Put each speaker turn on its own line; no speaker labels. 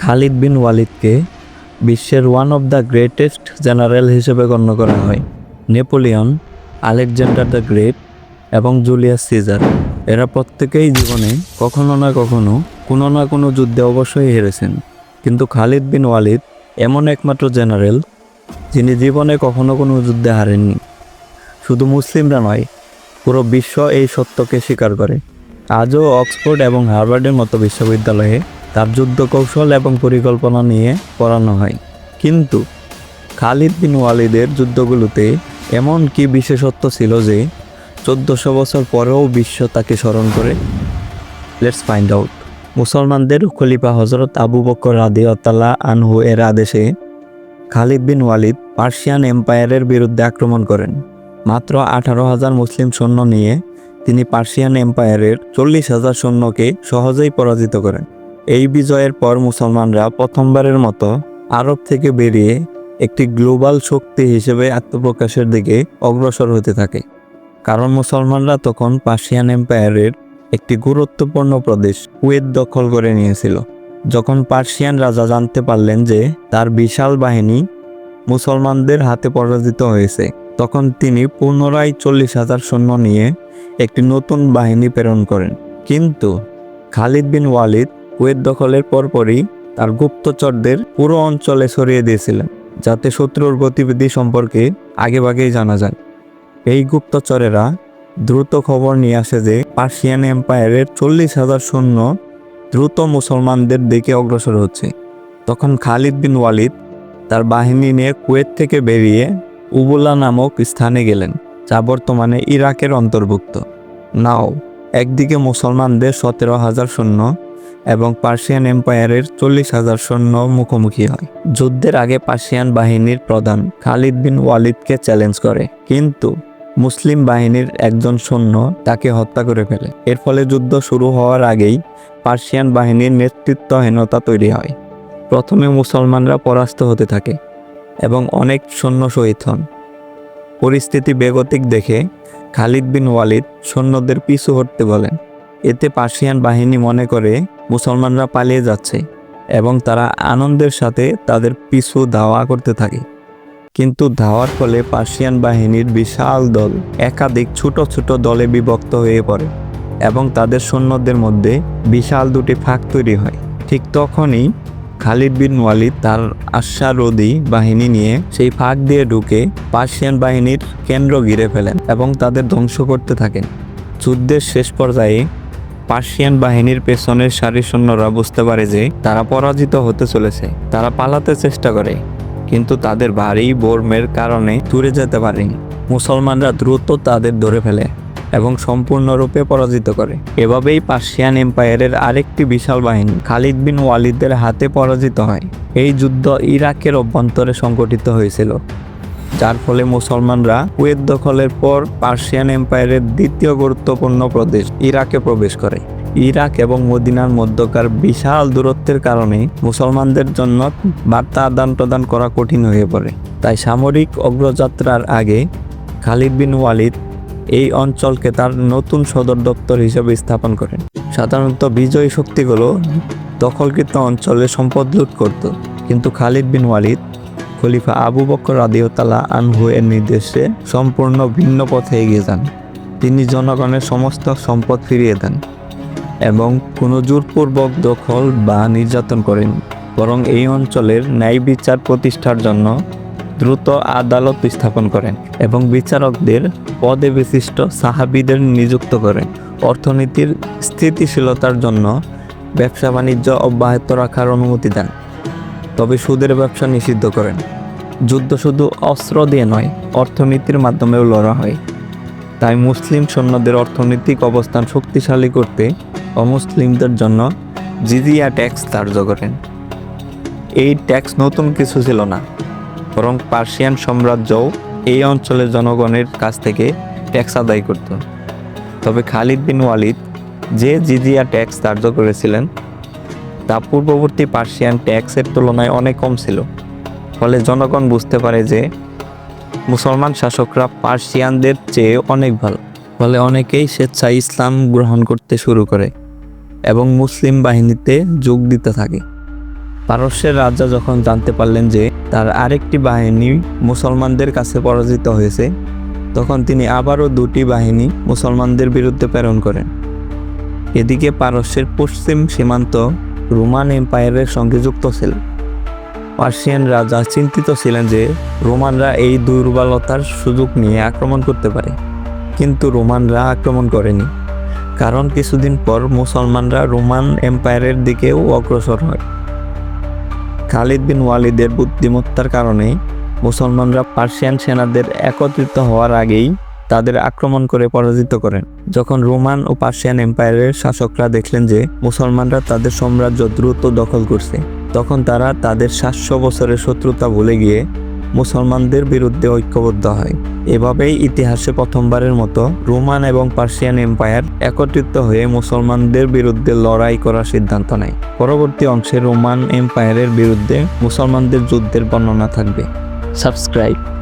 Khalid bin ওয়ালিদকে বিশ্বের one of the greatest general হিসেবে গণ্য করা হয়। নেপোলিয়ন, আলেকজান্ডার দ্য গ্রেট এবং জুলিয়াস সিজার। এরা প্রত্যেকেই জীবনে কখনো না কখনো কোনো না কোনো যুদ্ধে অবশ্যই হেরেছেন। কিন্তু খালিদ বিন ওয়ালিদ এমন একমাত্র জেনারেল যিনি জীবনে কখনো কোনো যুদ্ধে হারেননি। শুধু মুসলিমরা নয়, পুরো বিশ্ব এই সত্যকে স্বীকার করে। আজও অক্সফোর্ড এবং হার্ভার্ডের মতো বিশ্ববিদ্যালয়ে তার যুদ্ধ কৌশল এবং পরিকল্পনা নিয়ে পড়ানো হয়। কিন্তু খালিদ বিন ওয়ালিদের যুদ্ধগুলোতে এমন কি বিশেষত্ব ছিল যে চোদ্দোশো বছর পরেও বিশ্ব তাকে স্মরণ করে? লেটস ফাইন্ড আউট মুসলমানদের খলিফা হজরত আবু বকর রাদি আতাল্লাহ আনহু এর আদেশে খালিদ বিন ওয়ালিদ পার্সিয়ান এম্পায়ারের বিরুদ্ধে আক্রমণ করেন। মাত্র আঠারো হাজার মুসলিম সৈন্য নিয়ে তিনি পার্সিয়ান এম্পায়ারের চল্লিশ হাজার সৈন্যকে সহজেই পরাজিত করেন। এই বিজয়ের পর মুসলমানরা প্রথমবারের মতো আরব থেকে বেরিয়ে একটি গ্লোবাল শক্তি হিসেবে আত্মপ্রকাশের দিকে অগ্রসর হতে থাকে। কারণ মুসলমানরা তখন পার্সিয়ান এম্পায়ারের একটি গুরুত্বপূর্ণ প্রদেশ কুয়েত দখল করে নিয়েছিল। যখন পার্সিয়ান রাজা জানতে পারলেন যে তার বিশাল বাহিনী মুসলমানদের হাতে পরাজিত হয়েছে, তখন তিনি পুনরায় চল্লিশ হাজার সৈন্য নিয়ে একটি নতুন বাহিনী প্রেরণ করেন। কিন্তু খালিদ বিন ওয়ালিদ কুয়েত দখলের পরপরই তার গুপ্তচরদের পুরো অঞ্চলে ছড়িয়ে দিয়েছিলেন, যাতে শত্রুর গতিবিধি সম্পর্কে আগেভাগেই জানা যায়। এই গুপ্তচরেরা দ্রুত খবর নিয়ে আসে যে পার্সিয়ান এম্পায়ারের চল্লিশ হাজার সৈন্য দ্রুত মুসলমানদের দিকে অগ্রসর হচ্ছে। তখন খালিদ বিন ওয়ালিদ তার বাহিনী নিয়ে কুয়েত থেকে বেরিয়ে উবুলা নামক স্থানে গেলেন, যা বর্তমানে ইরাকের অন্তর্ভুক্ত। নাও, একদিকে মুসলমানদের সতেরো হাজার সৈন্য এবং পার্সিয়ান এম্পায়ারের চল্লিশ হাজার সৈন্য মুখোমুখি হয়। যুদ্ধের আগে পার্সিয়ান বাহিনীর প্রধান খালিদ বিন ওয়ালিদকে চ্যালেঞ্জ করে, কিন্তু মুসলিম বাহিনীর একজন সৈন্য তাকে হত্যা করে ফেলে। এর ফলে যুদ্ধ শুরু হওয়ার আগেই পার্সিয়ান বাহিনীর নেতৃত্বহীনতা তৈরি হয়। প্রথমে মুসলমানরা পরাস্ত হতে থাকে এবং অনেক সৈন্য শহীদ হন। পরিস্থিতি বেগতিক দেখে খালিদ বিন ওয়ালিদ সৈন্যদের পিছু হটতে বলেন। এতে পার্সিয়ান বাহিনী মনে করে মুসলমানরা পালিয়ে যাচ্ছে এবং তারা আনন্দের সাথে তাদের পিছু ধাওয়া করতে থাকে। কিন্তু ধাওয়ার ফলে পার্সিয়ান বাহিনীর বিশাল দল একাধিক ছোট ছোট দলে বিভক্ত হয়ে পড়ে এবং তাদের সৈন্যদের মধ্যে বিশাল দুটি ফাঁক তৈরি হয়। ঠিক তখনই খালিদ বিন ওয়ালিদ তার আশ্বারোধী বাহিনী নিয়ে সেই ফাঁক দিয়ে ঢুকে পার্সিয়ান বাহিনীর কেন্দ্র ঘিরে ফেলেন এবং তাদের ধ্বংস করতে থাকেন। যুদ্ধের শেষ পর্যায়ে পার্সিয়ান বাহিনীর পেছনের সারি সৈন্যরা বুঝতে পারে যে তারা পরাজিত হতে চলেছে। তারা পালাতে চেষ্টা করে, কিন্তু তাদের ভারী বর্মের কারণে দূরে যেতে পারেনি। মুসলমানরা দ্রুত তাদের ধরে ফেলে এবং সম্পূর্ণরূপে পরাজিত করে। এভাবেই পার্সিয়ান এম্পায়ারের আরেকটি বিশাল বাহিনী খালিদ বিন ওয়ালিদের হাতে পরাজিত হয়। এই যুদ্ধ ইরাকের অভ্যন্তরে সংগঠিত হয়েছিল। যার ফলে মুসলমানরা কুয়েত দখলের পর পার্সিয়ান এম্পায়ারের দ্বিতীয় গুরুত্বপূর্ণ প্রদেশ ইরাকে প্রবেশ করে। ইরাক এবং মদিনার মধ্যকার বিশাল দূরত্বের কারণে মুসলমানদের জন্য বার্তা আদান প্রদান করা কঠিন হয়ে পড়ে। তাই সামরিক অগ্রযাত্রার আগে খালিদ বিন ওয়ালিদ এই অঞ্চলকে তার নতুন সদর দপ্তর হিসেবে স্থাপন করেন। সাধারণত বিজয়ী শক্তিগুলো দখলকৃত অঞ্চলে সম্পদ লুট করত, কিন্তু খালিদ বিন ওয়ালিদ খলিফা আবু বকর রাদিউতালা আনহু এর নির্দেশে সম্পূর্ণ ভিন্ন পথে এগিয়ে যান। তিনি জনগণের সমস্ত সম্পদ ফিরিয়ে দেন এবং কোনো জোরপূর্বক দখল বা নির্যাতন করেন। বরং এই অঞ্চলের ন্যায় বিচার প্রতিষ্ঠার জন্য দ্রুত আদালত স্থাপন করেন এবং বিচারকদের পদে বিশিষ্ট সাহাবিদের নিযুক্ত করেন। অর্থনীতির স্থিতিশীলতার জন্য ব্যবসা বাণিজ্য অব্যাহত রাখার অনুমতি দেন। তবে সুদের ব্যবসা নিষিদ্ধ করেন। যুদ্ধ শুধু অস্ত্র দিয়ে নয়, অর্থনীতির মাধ্যমেও লড়া হয়। তাই মুসলিম সৈন্যদের অর্থনৈতিক অবস্থান শক্তিশালী করতে অমুসলিমদের জন্য জিজিয়া ট্যাক্স ধার্য করেন। এই ট্যাক্স নতুন কিছু ছিল না, বরং পার্সিয়ান সাম্রাজ্যও এই অঞ্চলের জনগণের কাছ থেকে ট্যাক্স আদায় করত। তবে খালিদ বিন ওয়ালিদ যে জিজিয়া ট্যাক্স ধার্য করেছিলেন তা পূর্ববর্তী পার্সিয়ান ট্যাক্সের তুলনায় অনেক কম ছিল। ফলে জনগণ বুঝতে পারে যে মুসলমান শাসকরা পার্সিয়ানদের চেয়ে অনেক ভালো। ফলে অনেকেই স্বেচ্ছায় ইসলাম গ্রহণ করতে শুরু করে এবং মুসলিম বাহিনীতে যোগ দিতে থাকে। পারস্যের রাজা যখন জানতে পারলেন যে তার আরেকটি বাহিনী মুসলমানদের কাছে পরাজিত হয়েছে, তখন তিনি আবারও দুটি বাহিনী মুসলমানদের বিরুদ্ধে প্রেরণ করেন। এদিকে পারস্যের পশ্চিম সীমান্ত রোমান এম্পায়ারের সঙ্গে যুক্ত ছিল। পার্সিয়ান রাজা চিন্তিত ছিলেন যে রোমানরা এই দুর্বলতার সুযোগ নিয়ে আক্রমণ করতে পারে। কিন্তু রোমানরা আক্রমণ করেনি, কারণ কিছুদিন পর মুসলমানরা রোমান এম্পায়ারের দিকেও অগ্রসর হয়। খালিদ বিন ওয়ালিদের বুদ্ধিমত্তার কারণে মুসলমানরা পার্সিয়ান সেনাদের একত্রিত হওয়ার আগেই তাদের আক্রমণ করে পরাজিত করেন। যখন রোমান ও পার্সিয়ান এম্পায়ারের শাসকরা দেখলেন যে মুসলমানরা তাদের সাম্রাজ্য দ্রুত দখল করছে, তখন তারা তাদের সাতশো বছরের শত্রুতা ভুলে গিয়ে মুসলমানদের বিরুদ্ধে ঐক্যবদ্ধ হয়। এভাবেই ইতিহাসে প্রথমবারের মতো রোমান এবং পার্সিয়ান এম্পায়ার একত্রিত হয়ে মুসলমানদের বিরুদ্ধে লড়াই করার সিদ্ধান্ত নেয়। পরবর্তী অংশে রোমান এম্পায়ারের বিরুদ্ধে মুসলমানদের যুদ্ধের বর্ণনা থাকবে। সাবস্ক্রাইব।